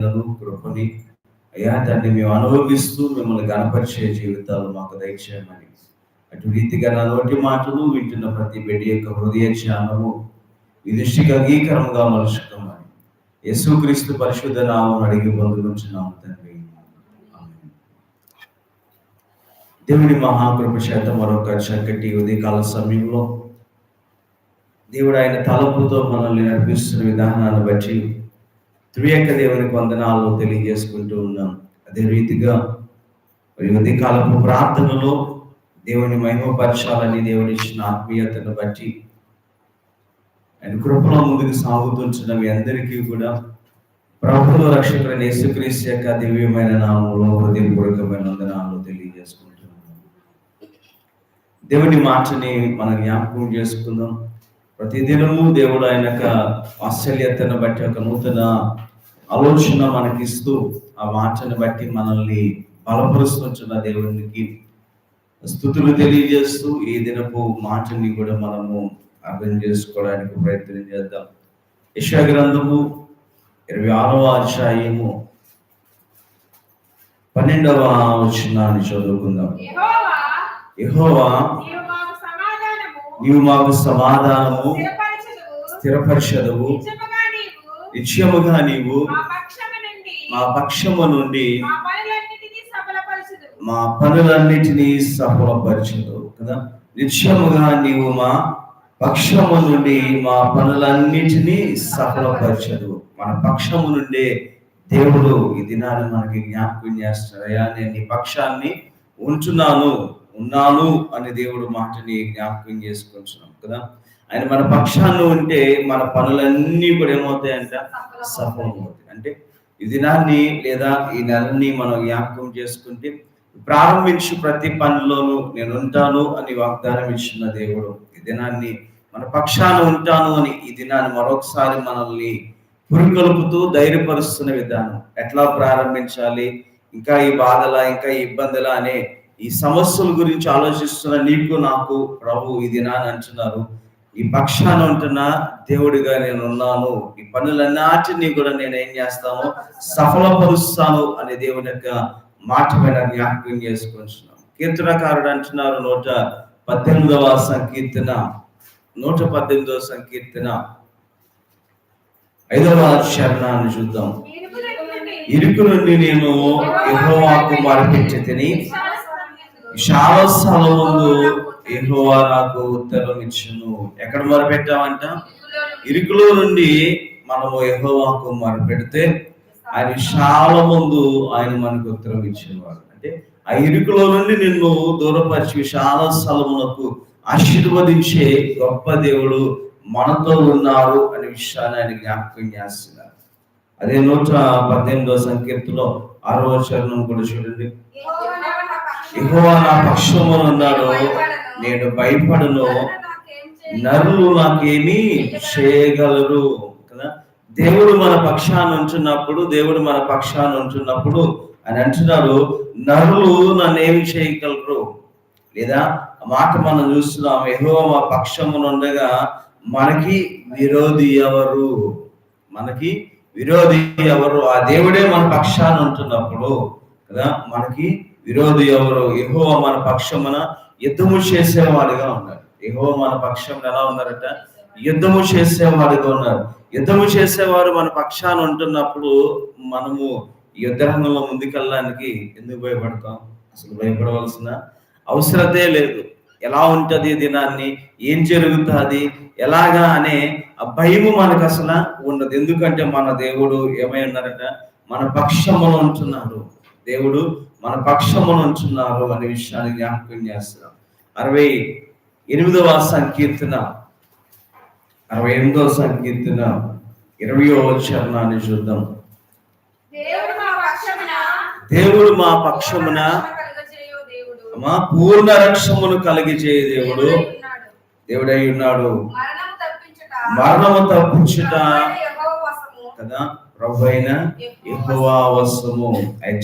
కృపని అయ్యా దాన్ని మేము అనుభవిస్తూ మిమ్మల్ని గణపరిచే జీవితాలు మాకు దయచేయమని. అటు రీతిగా నా నోటి మాటలు వింటున్న ప్రతి బిడ్డ యొక్క హృదయ ధ్యానము ఈ దృష్టికి అంగీకారంగా మలుచుకోమని. యేసుక్రీస్తు పరిశుద్ధ నామం అడిగి పొందుకుంటున్నాము తండ్రి. దేవుడి మహాకృప చేత మరొక చక్కటి ఉదయకాల సమయంలో దేవుడు ఆయన తలపుతో మనల్ని నడిపిస్తున్న విధానాన్ని బట్టి త్రియేక దేవునికి వందనాలు తెలియజేసుకుంటూ ఉన్నాం. అదే రీతిగా ఉదయ కాలపు ప్రార్థనలో దేవుని మహిమపరచాలని దేవుని ఇచ్చిన ఆత్మీయతను బట్టి ఆయన కృపలో ముందుకు సాగుతుంచిన మీ అందరికీ కూడా ప్రభుత్వ రక్షకుల యేసుక్రీస్తు యొక్క దివ్యమైన నామంలో హృదయపూర్వకమైన వందనాలు తెలియజేసుకుంటున్నాను దేవుని మాటని మనం జ్ఞాపకం చేసుకుందాం. ప్రతిదినము దేవుడు ఆయన యొక్క వాత్సల్యతను బట్టి ఒక నూతన ఆలోచన మనకిస్తూ ఆ మాటను బట్టి మనల్ని బలపరుస్తున్న దేవునికి స్థుతులు తెలియజేస్తూ ఈ దినపు మాటని కూడా మనము అర్థం చేసుకోవడానికి ప్రయత్నం చేద్దాం. యశా గ్రంథము ఇరవై ఆరవ అధ్యాయము పన్నెండవ వచనాన్ని చదువుకుందాం. యెహోవా నీవు మాకు సమాధానము స్థిరపరచుదువు. నిత్యముగా నీవు మా పక్షము నుండి. మా పనులన్నిటినీ సఫలపరచదు కదా? నిత్యముగా నీవు మా పక్షము నుండి మా పనులన్నిటినీ సఫలపరచదు మన పక్షము నుండే దేవుడు ఈ దినాన్ని మనకి జ్ఞాపకం చేస్తాడు. అయ్యా నేను నీ పక్షాన్ని ఉంటున్నాను. ఉన్నాను అని దేవుడు మాటని జ్ఞాపకం చేసుకుంటున్నాం కదా. ఆయన మన పక్షాన్ని ఉంటే మన పనులన్నీ కూడా ఏమవుతాయంట? సఫలమవుతాయి. అంటే ఈ దినాన్ని లేదా ఈ నెలని మనం జ్ఞాపకం చేసుకుంటే ప్రారంభించి ప్రతి పనిలోనూ నేను ఉంటాను అని వాగ్దానం ఇచ్చిన దేవుడు ఈ దినాన్ని మన పక్షాన ఉంటాను అని ఈ దినాన్ని మరొకసారి మనల్ని పురికొల్పుతూ ధైర్యపరుస్తున్న విధానం. ఎట్లా ప్రారంభించాలి? ఇంకా ఈ బాధల ఇంకా ఈ ఇబ్బందుల అనే ఈ సమస్యల గురించి ఆలోచిస్తున్న నీకు నాకు ప్రభు ఈ దినాన్ని అంటున్నారు. ఈ పక్షాన ఉంటున్న దేవుడిగా నేను ఉన్నాను. ఈ పనులన్నిటినీ కూడా నేను ఏం చేస్తాను? సఫలపరుస్తాను అనే దేవుని యొక్క మాట మీద జ్ఞాపకం చేసుకుంటున్నాం కీర్తనకారుడు అంటున్నారు నూట పద్దెనిమిదవ సంకీర్తన నూట పద్దెనిమిదవ సంకీర్తన. ఐదవ శరణాన్ని చూద్దాం. ఇరుకు నుండి నేను యెహోవాకు మొరపెట్టి తిని విశాల స్థలం ముందు ఎహోవా నాకు ఉత్తరం ఇచ్చును. ఎక్కడ మొరపెట్టామంట ఇరుకులో నుండి మనము యెహోవాకు మొరపెడితే ఆయన విశాల ముందు ఆయన మనకు ఉత్తరం ఇచ్చేవాడు. అంటే ఆ ఇరుకులో నుండి నిన్ను దూరపరిచి విశాల స్థలమునకు ఆశీర్వదించే గొప్ప దేవుడు మనతో ఉన్నారు అనే విషయాన్ని ఆయన జ్ఞాపకం చేస్తున్నారు. అదే నూట పద్దెనిమిదో సంకీర్తిలో ఆరో చరణం కూడా చూడండి. యెహోవా నా పక్షమును ఉన్నాడు నేను భయపడను. నరులు నాకేమి చేయగలరు కదా? దేవుడు మన పక్షాన్ని ఉంటున్నప్పుడు దేవుడు మన పక్షాన్ని ఉంటున్నప్పుడు అని అంటున్నాడు నరులు నన్ను ఏమి చేయగలరు? లేదా? ఆ మాట మనం చూస్తున్నాం ఎహో మా పక్షమును ఉండగా మనకి విరోధి ఎవరు? మనకి విరోధి ఎవరు? ఆ దేవుడే మన పక్షాన్ని ఉంటున్నప్పుడు కదా? మనకి విరోధి ఎవరు? ఎహో మన పక్షమున యుద్ధము చేసేవాడిగా ఉన్నారు ఎహో మన పక్షం ఎలా ఉన్నారట? యుద్ధము చేసేవాడిగా ఉన్నారు. యుద్ధము చేసేవారు మన పక్షాన ఉంటున్నప్పుడు మనము యుద్ధ రంగంలో ముందుకెళ్ళడానికి ఎందుకు భయపడతాం? అసలు భయపడవలసిన అవసరతే లేదు. ఎలా ఉంటది దినాన్ని? ఏం జరుగుతుంది? ఎలాగా అనే భయము మనకు అసలు ఉండదు. ఎందుకంటే మన దేవుడు ఏమై ఉన్నారట? మన పక్షమున ఉంటున్నారు దేవుడు మన పక్షమున ఉంటున్నారు అనే విషయాన్ని జ్ఞాపకం చేస్తున్నాం. అరవై ఎనిమిదవ సంకీర్తన అరవై ఎనిమిదవ సంకీర్తన ఇరవయో చరణాన్ని చూద్దాం. దేవుడు మా పక్షమున మా కలుగజేయు పూర్ణ రక్షమును కలిగిచే దేవుడు. దేవుడై ఉన్నాడు. మరణము తప్పించుట. కదా? ప్రభు అయిన యెహోవా వశము.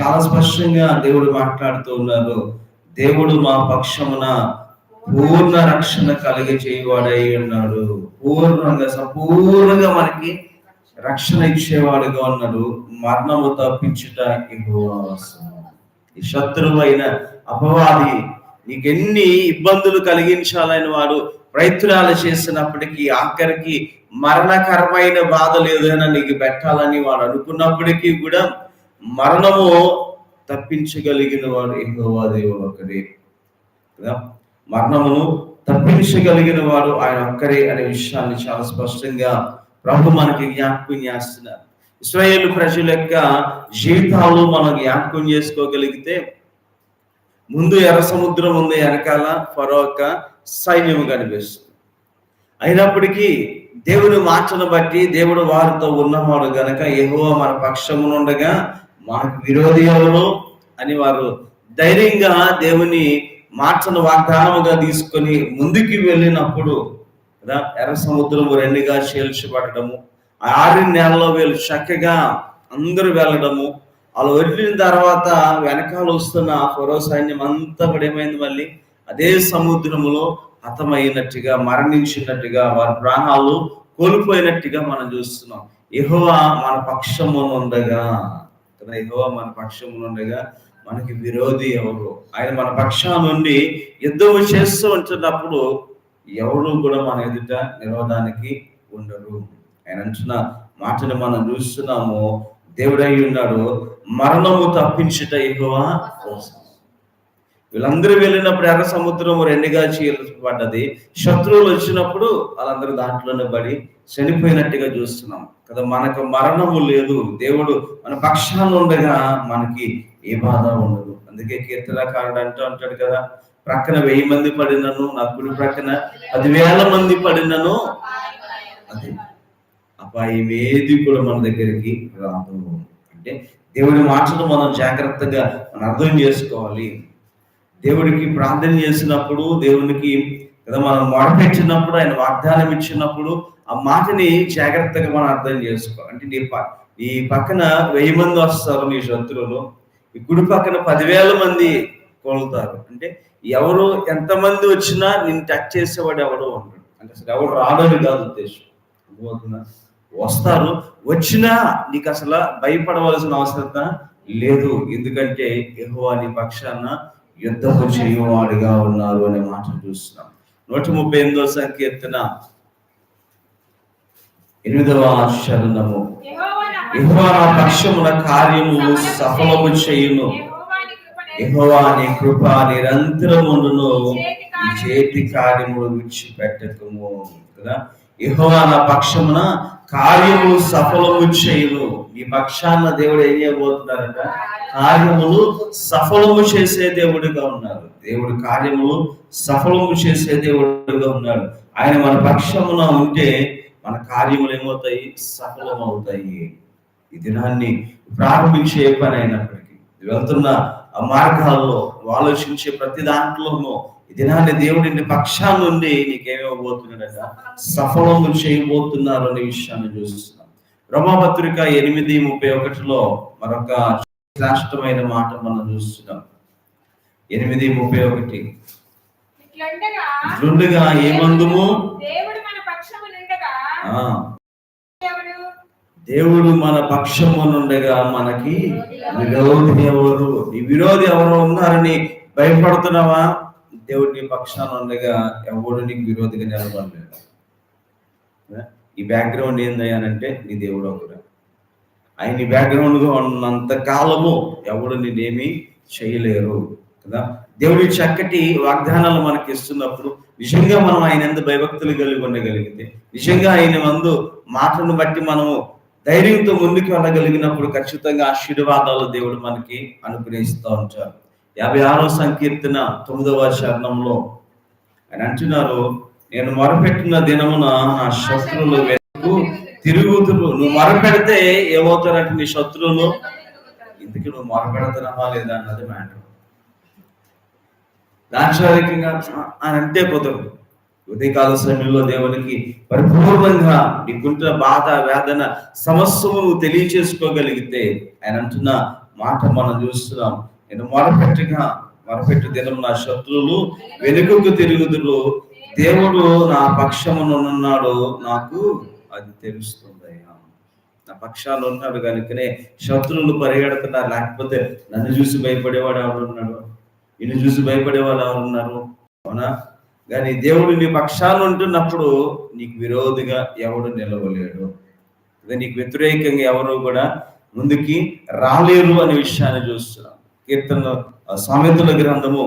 చాలా స్పష్టంగా దేవుడు మాట్లాడుతూ ఉన్నారు. దేవుడు మా పక్షమున పూర్ణ రక్షణ కలిగి చేయవాడై ఉన్నాడు. పూర్ణంగా సంపూర్ణంగా మనకి రక్షణ ఇచ్చేవాడుగా ఉన్నాడు. మరణము తప్పించుట ఈ శత్రువు అయిన అపవాది నీకెన్ని ఇబ్బందులు కలిగించాలని వాడు ప్రయత్నాలు చేసినప్పటికీ ఆఖరికి మరణకరమైన బాధలు ఏదైనా నీకు పెట్టాలని వాడు అనుకున్నప్పటికీ కూడా మరణము తప్పించగలిగిన వాడు ఎహోవా దేవుడు ఒకరే కదా? మరణమును తప్పించగలిగిన వాడు ఆయన ఒక్కరే అనే విషయాన్ని చాలా స్పష్టంగా ప్రభు మనకి జ్ఞాపకం చేస్తున్నారు. ఇస్రాయేల్ ప్రజల యొక్క జీవితాలు మనం జ్ఞాపకం చేసుకోగలిగితే ముందు ఎర్ర సముద్రం ఉంది వెనకాల ఫరో ఒక సైన్యం కనిపిస్తుంది. అయినప్పటికీ దేవుని మాటను బట్టి దేవుడు వారితో ఉన్నవాడు గనక ఎహో మన పక్షమునుండగా మాకు విరోధి ఎవరు అని వారు ధైర్యంగా దేవుని మాటను వాగ్దానముగా తీసుకొని ముందుకు వెళ్ళినప్పుడు కదా ఎర్ర సముద్రము రెండుగా చేల్చబడము ఆరు నెలలో వీళ్ళు చక్కగా అందరూ వెళ్ళడము వాళ్ళు వెళ్ళిన తర్వాత వెనకాల వస్తున్న ఫరో సైన్యం అంతా కూడా ఏమైంది మళ్ళీ? అదే సముద్రములో హతమైనట్టుగా మరణించినట్టుగా వారి ప్రాణాలు కోల్పోయినట్టుగా మనం చూస్తున్నాం. ఎహోవా మన పక్షము ఉండగా కదా యెహోవా మన పక్షము ఉండగా మనకి విరోధి ఎవరు? ఆయన మన పక్షం నుండి యుద్ధం చేస్తూ ఉంటున్నప్పుడు ఎవరు కూడా మన ఎదుట నిలవడానికి ఉండరు. ఆయన అంటున్న మాటను మనం చూస్తున్నాము. దేవుడై ఉన్నాడు. మరణము తప్పించుట ఎహోవా కోసం. వీళ్ళందరూ వెళ్ళినప్పుడు ఎర్ర సముద్రం రెండుగా పడ్డది. శత్రువులు వచ్చినప్పుడు వాళ్ళందరూ దాంట్లోనే పడి చనిపోయినట్టుగా చూస్తున్నాం. కదా మనకు మరణము లేదు. దేవుడు మన పక్షాన్ని ఉండగా మనకి ఏ బాధ ఉండదు. అందుకే కీర్తనకారుడు అంటూ ఉంటాడు కదా ప్రక్కన వెయ్యి మంది పడినను నా కుడి ప్రక్కన పదివేల మంది పడినను. అది అపాయం ఏది కూడా మన దగ్గరికి రాదు. అంటే దేవుడి మాటలు మనం జాగ్రత్తగా మనం అర్థం చేసుకోవాలి. దేవుడికి ప్రార్థన చేసినప్పుడు దేవునికి కదా మనం మొరపెట్టినప్పుడు ఆయన వాగ్దానం ఇచ్చినప్పుడు ఆ మాటని జాగ్రత్తగా మనం అర్థం చేసుకో అంటే నీ ప నీ పక్కన వెయ్యి మంది వస్తారు నీ శత్రువులు. ఈ గుడి పక్కన పదివేల మంది కోలుతారు. అంటే ఎవరు ఎంతమంది వచ్చినా నేను టచ్ చేసేవాడు ఎవడో ఉండడు. అంటే అసలు ఎవరు రాడని కాదు ఉద్దేశం. అర్థమవుతుందా? వస్తారు. వచ్చినా నీకు అసలు భయపడవలసిన అవసరం లేదు. ఎందుకంటే ఎహో నీ పక్షాన యుద్ధము చేయవాడిగా ఉన్నారు అనే మాట చూస్తున్నాం. నూట ముప్పై ఎనిమిదో సంకీర్తన. ఎనిమిదవ శరణము. యెహోవా నా యెహోవా కార్యము సఫలము చేయును. యెహోవా నీ కృప నిరంతరమును ఈ చేతి కార్యములు విడిచిపెట్టకము. కదా? యెహోవా నా పక్షమున కార్యము సఫలము చేయును. ఈ పక్షాన దేవుడు ఏం చేయబోతున్నారంట? కార్యములు సఫలము చేసే దేవుడిగా ఉన్నారు. దేవుడు కార్యములు సఫలము చేసే దేవుడిగా ఉన్నాడు ఆయన మన పక్షమున ఉంటే మన కార్యములు ఏమవుతాయి? సఫలం అవుతాయి ఈ దినాన్ని ప్రారంభించే పని అయినప్పటికీ. వెళ్తున్న ఆ మార్గాల్లో ఆలోచించే ప్రతి దాంట్లోనూ దినాన్ని దేవుడిని పక్షాల నుండి నీకేమవబోతున్నాడట సఫలము చేయబోతున్నారు అనే విషయాన్ని చూస్తున్నాం. రమాపత్రిక ఎనిమిది ముప్పై ఒకటిలో మరొక శ్రేష్టమైన మాట మనం చూస్తున్నాం. ఎనిమిది ముప్పై ఒకటి. ఇట్లుండగా ఇట్లుండగా ఏమందుము? దేవుడు మన పక్షము నుండగా ఆ. దేవుడు దేవుడు మన పక్షమునుండగా మనకి విరోధి ఎవరు? ఈ విరోధి ఎవరు ఉన్నారని భయపడుతున్నావా? దేవుడు నీ పక్షాన ఉండగా ఎవడు నీకు విరోధిగా నిలబడలేడు. ఈ బ్యాక్గ్రౌండ్ ఏందయ్యానంటే నీ దేవుడు ఒకడు. ఆయన నీ ఉన్నంత కాలము ఎవడు నేనేమి చేయలేరు కదా? దేవుడి చక్కటి వాగ్దానాలు మనకి ఇస్తున్నప్పుడు నిజంగా మనం ఆయన ఎందు భయభక్తులు కలిగి ఉండగలిగితే నిజంగా ఆయన మందు మాటను బట్టి మనము ధైర్యంతో ముందుకు వెళ్ళగలిగినప్పుడు ఖచ్చితంగా ఆశీర్వాదాలు దేవుడు మనకి అనుగ్రహిస్తూ ఉంటారు. యాభై ఆరో సంకీర్తన తొమ్మిదవ శరణంలో ఆయన అంటున్నారు నేను మొరపెట్టిన దినమున నా శత్రువులు వెనుకు తిరుగుతురు నువ్వు మొరపెడితే ఏమవుతారంటే నీ శత్రువులు? ఇందుకు నువ్వు మొరపెడుతున్నావా లేదా అన్నది మ్యాటర్. దాక్షారికంగా ఆయన అంటే కుదరదు ఉదయకాల సమయంలో దేవునికి పరిపూర్ణంగా నీకుంటున్న బాధ వేదన సమస్యము నువ్వు తెలియచేసుకోగలిగితే ఆయన అంటున్న మాట మనం చూస్తున్నాం. నేను మొరపెట్టగా మొరపెట్టు దినం నా శత్రువులు వెనుకకు తిరుగుదురు. దేవుడు నా పక్షమునున్నాడు నాకు అది తెలుస్తుందయ్యా. పక్షాలు ఉన్నాడు కనుకనే శత్రువులు పరిగెడుతున్నారు లేకపోతే నన్ను చూసి భయపడేవాడు ఎవరున్నాడు నిన్ను చూసి భయపడేవాడు ఎవరు ఉన్నారు? అవునా? కానీ దేవుడు నీ పక్షాలు ఉంటున్నప్పుడు నీకు విరోధిగా ఎవడు నిలవలేడు. నీకు వ్యతిరేకంగా ఎవరు కూడా ముందుకి రాలేరు అనే విషయాన్ని చూస్తున్నాం. కీర్తన సామెతుల గ్రంథము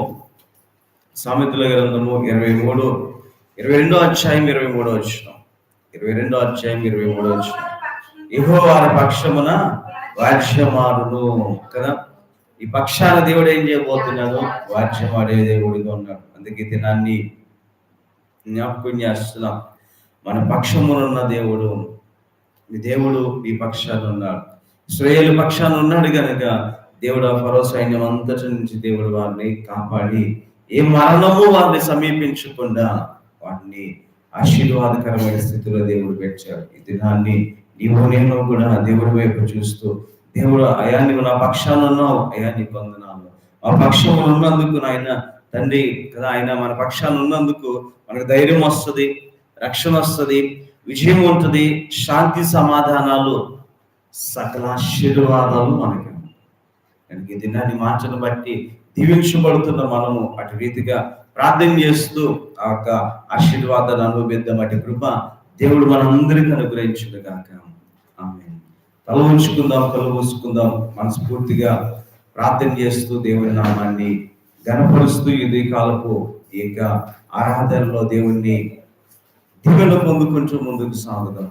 సామెతుల గ్రంథము ఇరవై మూడు ఇరవై రెండో అధ్యాయం ఇరవై మూడో వచ్చిన ఇరవై రెండో అధ్యాయం ఇరవై మూడో వచ్చిన ఇహో వారి పక్షమున వాజ్యమాడును కదా? ఈ పక్షాన దేవుడు ఏం చేయబోతున్నాడు? వాజ్యమాడే దేవుడిగా ఉన్నాడు. అందుకే తినాన్ని దినాన్ని జ్ఞాపకం చేస్తున్నాం. మన పక్షమునున్న దేవుడు ఈ దేవుడు ఈ పక్షాన ఉన్నాడు. ఇస్రాయేలు పక్షాన ఉన్నాడు కనుక దేవుడు ఆ ఫరో సైన్యం అంతటి నుంచి దేవుడు వారిని కాపాడి ఏ మరణము వారిని సమీపించకుండా వారిని ఆశీర్వాదకరమైన స్థితిలో దేవుడు పెట్టాడు. ఈ దినాన్ని నీవు నేను కూడా దేవుడి వైపు చూస్తూ దేవుడు అయా నీవు నా పక్షాన ఉన్నావు. అయా నీ పొందనాలు ఆ పక్షం ఉన్నందుకు నాయన తండ్రి కదా ఆయన మన పక్షాన ఉన్నందుకు మనకు ధైర్యం వస్తుంది రక్షణ వస్తుంది విజయం ఉంటుంది శాంతి సమాధానాలు సకల ఆశీర్వాదాలు మనకి కనుక ఈ దినాన్ని మార్చను బట్టి దీవించబడుతున్న మనము అటు రీతిగా ప్రార్థన చేస్తూ ఆ యొక్క ఆశీర్వాదాలు అనుభవిద్దాం అటు కృప దేవుడు మనందరికీ అనుగ్రహించుడు కాక ఆమె తల ఉంచుకుందాం కలు మూసుకుందాం మనస్ఫూర్తిగా ప్రార్థన చేస్తూ దేవుని నామాన్ని గనపరుస్తూ ఇది కాలపు ఈ యొక్క ఆరాధనలో దేవుణ్ణి దీవెన పొందుకుంటూ ముందుకు సాగుదాం.